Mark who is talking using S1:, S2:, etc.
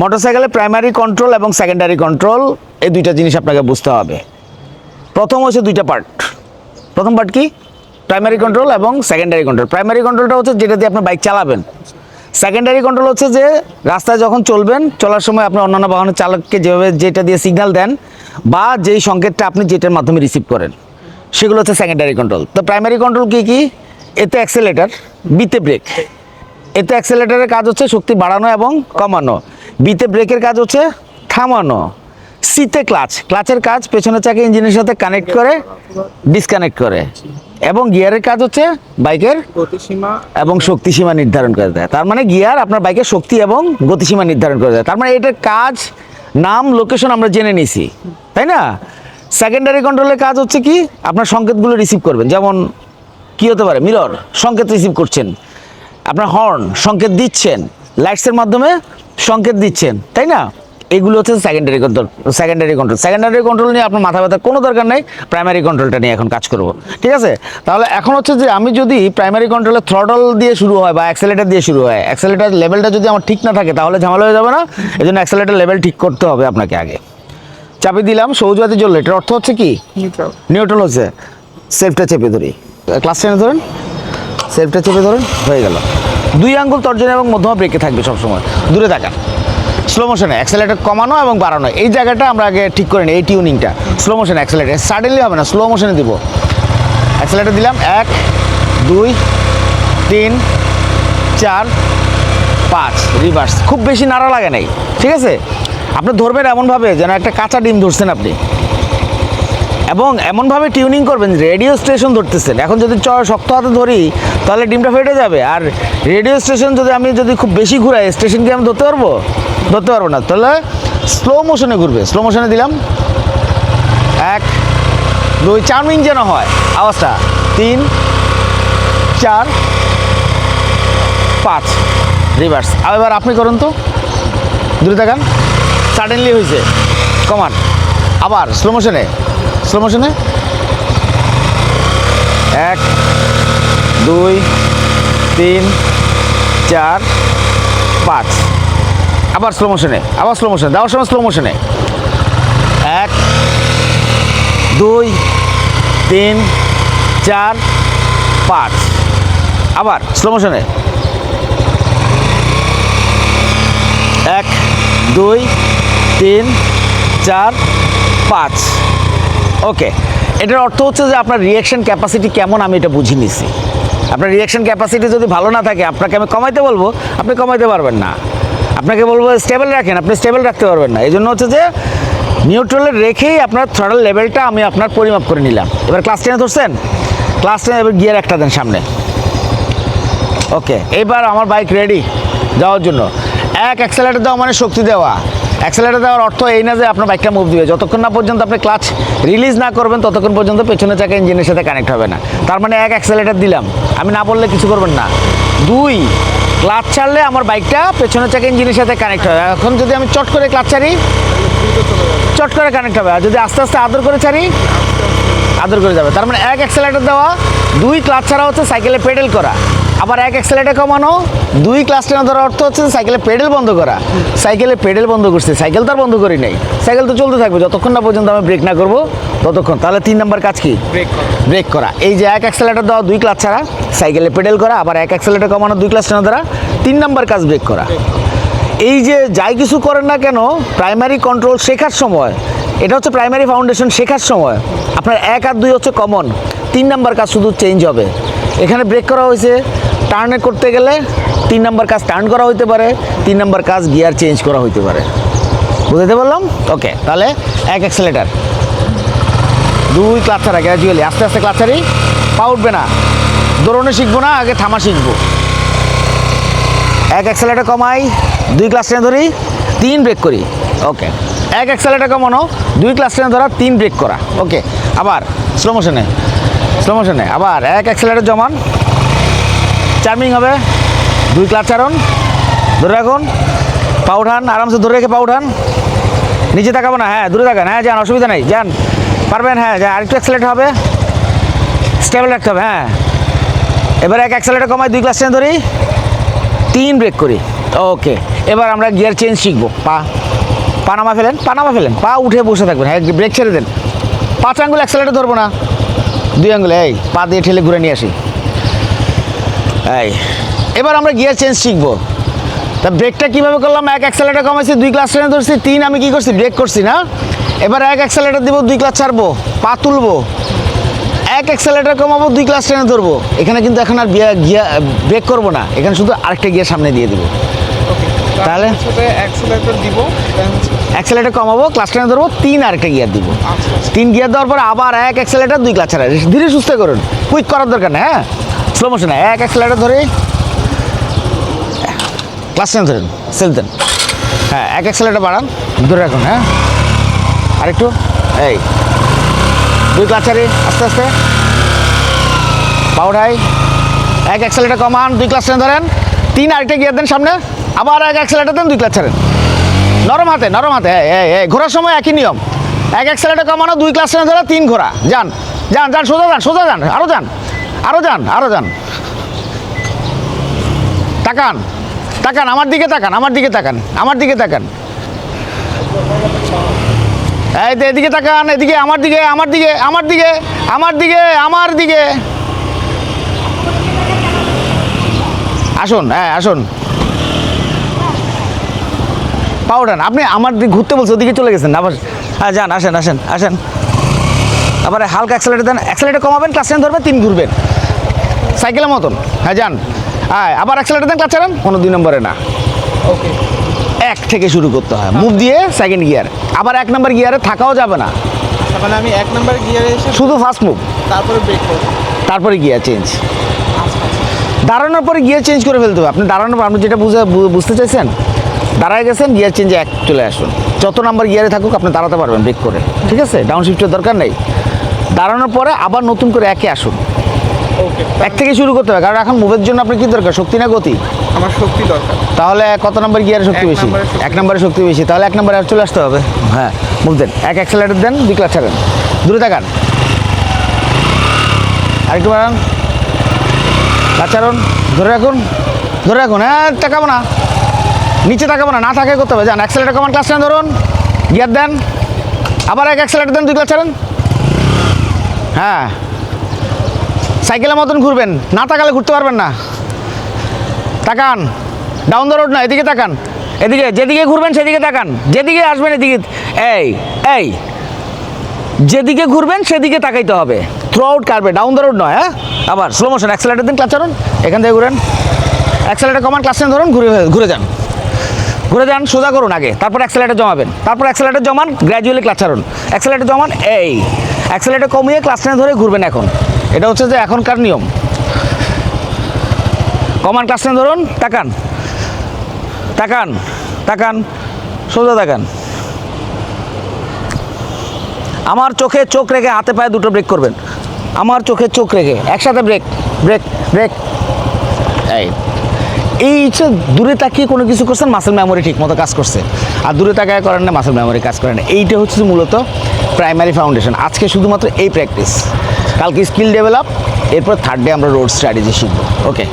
S1: মোটরসাইকেলে primary control এবং secondary control এই দুইটা জিনিস আপনাকে বুঝতে হবে। প্রথম হচ্ছে দুইটা পার্ট প্রথম পার্ট কি? প্রাইমারি কন্ট্রোল এবং সেকেন্ডারি কন্ট্রোল প্রাইমারি কন্ট্রোলটা হচ্ছে যেটা দিয়ে আপনি বাইক চালাবেন। সেকেন্ডারি কন্ট্রোল হচ্ছে যে রাস্তায় যখন চলবেন, চলার সময় আপনি অন্যান্য বাহনের চালককে যেভাবে যেটা দিয়ে সিগন্যাল দেন বা যেই সংকেতটা আপনি যেটার মাধ্যমে রিসিভ করেন, সেগুলো হচ্ছে সেকেন্ডারি কন্ট্রোল তো প্রাইমারি কন্ট্রোল কী কী? এতে অ্যাক্সেলেটার বিতে ব্রেক এতে অ্যাক্সেলেটারের কাজ হচ্ছে শক্তি বাড়ানো এবং কমানো। বিতে ব্রেকের কাজ হচ্ছে থামানো। সিতে ক্লাচ। ক্লাচের কাজ পেছনের চাকা ইঞ্জিনের সাথে কানেক্ট করে ডিসকানেক্ট করে। এবং গিয়ারের কাজ হচ্ছে বাইকের
S2: গতিসীমা
S1: এবং শক্তিসীমা নির্ধারণ করে দেয়। তার মানে গিয়ার আপনার বাইকের শক্তি এবং গতিসীমা নির্ধারণ করে দেয়। তার মানে এটার কাজ নাম লোকেশন আমরা জেনে নিছি তাই না? সেকেন্ডারি কন্ট্রোলের কাজ হচ্ছে কি? আপনার সংকেতগুলো রিসিভ করবেন। যেমন কি হতে পারে? মিরর সংকেত রিসিভ করছেন। আপনার হর্ন সংকেত দিচ্ছেন। লাইটসের মাধ্যমে সংকেত দিচ্ছেন তাই না? এগুলো হচ্ছে secondary control secondary control secondary control নিয়ে আপনার মাথা ব্যথার কোনো দরকার নেই প্রাইমারি কন্ট্রোলটা নিয়ে এখন কাজ করব। ঠিক আছে? তাহলে এখন হচ্ছে যে আমি যদি প্রাইমারি কন্ট্রোলে থ্রটল দিয়ে শুরু হয় বা অ্যাক্সেলেটার দিয়ে শুরু হয় অ্যাক্সেলেটার লেভেলটা যদি আমার ঠিক না থাকে তাহলে ঝামেলা হয়ে যাবে না। এই জন্য অ্যাক্সেলেটার লেভেল ঠিক করতে হবে আপনাকে আগে। চাপি দিলাম সৌজবাতি জ্বললো। এটার অর্থ হচ্ছে কি?
S2: নিউট্রাল
S1: হচ্ছে। সেলফটা চেপে ধরি। ক্লাস টেনে ধরেন। সেলফটা চেপে ধরেন হয়ে গেল। দুই আঙ্গুল তর্জনী এবং মধ্যমা ব্রেকে থাকবে সবসময়। দূরে থাকা স্লো মোশনে অ্যাক্সেলেটার কমানো এবং বাড়ানো। এই জায়গাটা আমরা আগে ঠিক করে নিই, এই টিউনিংটা স্লো মোশনে অ্যাক্সেলেটার সাডেনলি হবে না স্লো মোশনে দিব। অ্যাক্সেলেটার দিলাম, এক, দুই, তিন, চার, পাঁচ। রিভার্স খুব বেশি নাড়া লাগে নাই। ঠিক আছে? আপনি ধরবেন এমনভাবে যেন একটা কাঁচা ডিম ধরছেন আপনি। এবং এমনভাবে টিউনিং করবেন রেডিও স্টেশন ধরতেছেন। এখন যদি চ শক্ত হাতে ধরি, তাহলে ডিমটা ফেটে যাবে। আর রেডিও স্টেশন যদি আমি যদি খুব বেশি ঘুরাই স্টেশনকে আমি ধরতে পারব? ধরতে পারব না। তাহলে স্লো মোশনে ঘুরবে। স্লো মোশনে দিলাম। এক, দুই চার্মিং যেন হয়। আওয়াজটা। তিন, চার, পাঁচ। রিভার্স আর এবার আপনি করুন তো। দূরে তাকান। সাডেনলি হয়েছে কমান আবার স্লো মোশনে স্লো মোশনে এক, দুই, তিন, চার, পাঁচ। আবার স্লো মোশনে আবার স্লো মোশনে দেওয়ার সময় স্লো মোশনে এক, দুই, তিন, চার, পাঁচ। আবার স্লো মোশনে এক, দুই, তিন, চার, পাঁচ। ওকে এটার অর্থ হচ্ছে যে আপনার রিয়াকশন ক্যাপাসিটি কেমন আমি এটা বুঝে নিছি। আপনার রিয়াকশন ক্যাপাসিটি যদি ভালো না থাকে, আপনাকে আমি কমাইতে বলব, আপনি কমাইতে পারবেন না। আপনাকে বলব স্টেবল রাখেন, আপনি স্টেবল রাখতে পারবেন না। এই জন্য হচ্ছে যে নিউট্রালে রেখেই আপনার থ্রডল লেভেলটা আমি আপনার পরিমাপ করে নিলাম। এবার ক্লাস টেনে ধরছেন? ক্লাস টেনে এবার গিয়ার একটা দেন সামনে। ওকে এবার আমার বাইক রেডি যাওয়ার জন্য। এক অ্যাক্সেলেটার দেওয়া মানে শক্তি দেওয়া। অ্যাক্সেলেটার দেওয়ার অর্থ এই না যে আপনার বাইকটা মুভ দিবে। যতক্ষণ না পর্যন্ত আপনি ক্লাচ রিলিজ না করবেন, ততক্ষণ পর্যন্ত পেছনে চাকা ইঞ্জিনের সাথে কানেক্ট হবে না। তার মানে এক অ্যাক্সেলেটার দিলাম। আমি না বললে কিছু করবেন না। দুই ক্লাচ ছাড়লে আমার বাইকটা পেছনে চাকা ইঞ্জিনের সাথে কানেক্ট হবে। এখন যদি আমি চট করে ক্লাচ ছাড়ি, চট করে কানেক্ট হবে। আর যদি আস্তে আস্তে আদর করে ছাড়ি, আদর করে যাবে। তার মানে এক অ্যাক্সেলেটার দেওয়া, দুই ক্লাচ ছাড়া হচ্ছে সাইকেলে পেডেল করা। আবার এক অ্যাক্সেলেটার কমানো দুই ক্লাস টেনে ধরার অর্থ হচ্ছে সাইকেলে পেডেল বন্ধ করা। সাইকেলে পেডেল বন্ধ করছে সাইকেল তো আর বন্ধ করি নাই। সাইকেল তো চলতে থাকবে যতক্ষণ না পর্যন্ত আমি ব্রেক না করব ততক্ষণ। তাহলে তিন নাম্বার কাজ কি?
S2: ব্রেক করা।
S1: ব্রেক করা। এই যে এক অ্যাক্সেলেটার দেওয়া দুই ক্লাস ছাড়া সাইকেলে পেডেল করা আবার এক অ্যাক্সেলেটার কমানো দুই ক্লাস টেনে ধরা তিন নাম্বার কাজ ব্রেক করা। এই যে যাই কিছু করেন না কেন প্রাইমারি কন্ট্রোল শেখার সময় এটা হচ্ছে প্রাইমারি ফাউন্ডেশন শেখার সময় আপনার এক আর দুই হচ্ছে কমন তিন নাম্বার কাজ শুধু চেঞ্জ হবে। এখানে ব্রেক করা হয়েছে টার্নে করতে গেলে তিন নম্বর কাজ টার্ন করা হইতে পারে, তিন নম্বর কাজ গিয়ার চেঞ্জ করা হইতে পারে। বুঝতে পারলাম? ওকে তাহলে এক অ্যাক্সেলেটার দুই ক্লাচারা গ্র্যাজুয়ালি আস্তে আস্তে ক্লাচারি পা উঠবে না। দৌড়নে শিখব না, আগে থামা শিখব। এক অ্যাক্সেলেটার কমাই, দুই ক্লাস টেনে ধরি, তিন ব্রেক করি। ওকে এক অ্যাক্সেলেটার কমানো, দুই ক্লাস টেনে ধরা, তিন ব্রেক করা। ওকে আবার স্লো মোশনে স্লো মোশনে আবার এক অ্যাক্সেলেটার জমান। চার্মিং হবে। দুই ক্লাস চারণ ধরে রাখুন। পা উঠান, আরামসে ধরে রেখে পা উঠান। নিচে তাকাবো না হ্যাঁ দূরে তাকান। হ্যাঁ যান, অসুবিধা নেই, যান। পারবেন হ্যাঁ যান। আরেকটু অ্যাক্সেলেট হবে। স্টেবল রাখতে হবে হ্যাঁ। এবার এক অ্যাক্সেলেটার কমাই, দুই ক্লাস টেনে ধরি। তিন ব্রেক করি। ওকে এবার আমরা গিয়ার চেঞ্জ শিখব। পা পা নামা ফেলেন, পা নামা ফেলেন। পা উঠে বসে থাকবেন হ্যাঁ ব্রেক ছেড়ে দেন। পাঁচ আঙ্গুল অ্যাক্সেলেটার ধরবো না। দুই আঙ্গুলে এই, পা দিয়ে ঠেলে ঘুরে নিয়ে আসি। এই এবার আমরা গিয়ার চেঞ্জ শিখব। তা ব্রেকটা কীভাবে করলাম? এক অ্যাক্সেলেটার কমাইছি দুই ক্লাস ট্রেনে ধরছি তিন আমি কি করছি? ব্রেক করছি না? এবার এক অ্যাক্সেলেটার দিব দুই ক্লাস ছাড়বো পা তুলবো। এক অ্যাক্সেলেটার কমাবো দুই ক্লাস ট্রেনে ধরবো। এখানে কিন্তু এখন আর গিয়া গিয়া ব্রেক করব না। এখানে শুধু আরেকটা গিয়ার সামনে দিয়ে দেবো। তাহলে?
S2: অ্যাক্সেলেটর
S1: কমাবো ক্লাস ট্রেনে ধরবো তিন আরেকটা গিয়ার দিব।
S2: আচ্ছা আচ্ছা।
S1: তিন গিয়ার দেওয়ার পর আবার এক অ্যাক্সেলেটার দুই ক্লাচ ছাড়া। ধীরে সুস্থ করুন। কুইক করার দরকার নেই হ্যাঁ? স্লো মোশনে এক অ্যাক্সেলেটার ধরে। ক্লাস টেন ধরেন সেল দেন। হ্যাঁ এক অ্যাক্সেলেটার বাড়ান। ধরে রাখুন হ্যাঁ। আরেকটু। এই। দুই ক্লাচ ছাড়ি, আস্তে আস্তে। পাউডাই এক এক অ্যাক্সেলেটার কমান, দুই ক্লাস টেন ধরেন। তিন, আরেকটা গিয়ার দেন সামনে। আবার এক এক অ্যাক্সেলেটার দেন, দুই ক্লাস ছাড়েন। নরম হাতে নরম হাতে, এই ঘোরার সময় একই নিয়ম। এক এক অ্যাক্সেলেটার কমানো, দুই ক্লাস ট্রেনে ধরে, তিন ঘোরা। যান যান যান, সোজা যান সোজা যান আরও যান। আরও যান আরও যান। তাকান তাকান, আমার দিকে তাকান, আমার দিকে তাকান, আমার দিকে তাকান। এই তো এদিকে তাকান, এদিকে, আমার দিকে আমার দিকে আমার দিকে আমার দিকে আমার দিকে। আসুন হ্যাঁ আসুন। পাউডার আপনি আমার দিকে ঘুরতে বলছে, ওদিকে চলে গেছেন আবার হ্যাঁ যান, আসেন আসেন আসেন। আবার হালকা অ্যাক্সেলেটার দেন অ্যাক্সেলেটার কমাবেন ক্লাস টেন ধরবেন তিন ঘুরবেন। সাইকেলের মতন। হ্যাঁ যান। হ্যাঁ আবার অ্যাক্সেলেটার দেন ছাড়েন? কোনো দুই নম্বরে না।
S2: ওকে
S1: এক থেকে শুরু করতে হয়। মুভ দিয়ে সেকেন্ড গিয়ার আবার এক নম্বর গিয়ারে থাকাও যাবে না।
S2: মানে আমি এক নাম্বার গিয়ারে এসে
S1: শুধু ফার্স্ট মুভ
S2: তারপরে ব্রেক
S1: তারপরে গিয়ার চেঞ্জ দাঁড়ানোর পরে গিয়ার চেঞ্জ করে ফেলতে হবে। আপনি দাঁড়ানোর পর আপনি যেটা বুঝে বুঝতে চাইছেন দাঁড়ায় গেছেন গিয়ার চেঞ্জে এক চলে আসুন। যত নাম্বার গিয়ারে থাকুক আপনি দাঁড়াতে পারবেন ব্রেক করে। ঠিক আছে? ডাউন শিফটের দরকার নেই। দাঁড়ানোর পরে আবার নতুন করে একে আসুন। এক থেকে শুরু করতে হবে কারণ এখন মুভের জন্য আপনার কি দরকার? শক্তি না গতি?
S2: আমার শক্তি দরকার।
S1: তাহলে কত নম্বর গিয়ারে শক্তি বেশি? এক নম্বরে শক্তি বেশি তাহলে এক নম্বরে আর চলে আসতে হবে। হ্যাঁ মুভ দেন এক অ্যাক্সেলেটার দেন দুই ক্লাস ছাড়েন। দূরে তাকান। আরেকটু বাড়ান। ছাড়ুন। ধরে রাখুন। ধরে রাখুন। হ্যাঁ তাকাবো না। নিচে তাকাবো না না থাকে করতে হবে। যান অ্যাক্সেলেটার কমান ক্লাস ধরুন। গিয়ার দেন। আবার এক অ্যাক্সেলেটার দেন দুই ক্লাস ছাড়েন। হ্যাঁ। সাইকেলের মতন ঘুরবেন, না তাকালে ঘুরতে পারবেন না। তাকান ডাউন দ্য রোড না, এদিকে তাকান। এদিকে, যেদিকে ঘুরবেন সেদিকে তাকান। যেদিকে আসবেন এদিকে, এই এই। যেদিকে ঘুরবেন সেদিকে তাকাইতে হবে। Throughout curve down the road নয় হ্যাঁ? আবার স্লো মোশন অ্যাক্সেলেটার দিন ক্লাচ চারুন এখান থেকে ঘুরেন। অ্যাক্সেলেটার কমান ক্লাস ধরুন, ঘুরে ঘুরে যান। ঘুরে যান, সোজা করুন আগে, তারপর অ্যাক্সেলেটার জমাবেন। তারপর অ্যাক্সেলেটার জমান গ্র্যাজুয়ালি ক্লাচ ছাড়ুন। অ্যাক্সেলেটার জমান, এই। অ্যাক্সেলেটার কমিয়ে ক্লাস টেনে ধরে ঘুরবেন এখন। এটা হচ্ছে যে এখনকার নিয়ম। কমান ক্লাস টেনে ধরুন তাকান। তাকান তাকান সোজা তাকান। আমার চোখে চোখ রেখে হাতে পায়ে দুটো ব্রেক করবেন। আমার চোখে চোখ রেখে একসাথে ব্রেক ব্রেক ব্রেক এই। এই হচ্ছে দূরে তাকিয়ে কোনো কিছু করছেন মাসেল মেমোরি ঠিক মতো কাজ করছে। আর দূরে তাকায় করেন না মাসেল মেমোরি কাজ করেন না। এইটা হচ্ছে মূলত প্রাইমারি ফাউন্ডেশন আজকে শুধুমাত্র এই প্র্যাকটিস কালকে স্কিল ডেভেলপ এরপর থার্ড ডে আমরা রোড স্ট্র্যাটেজি শিখব। ওকে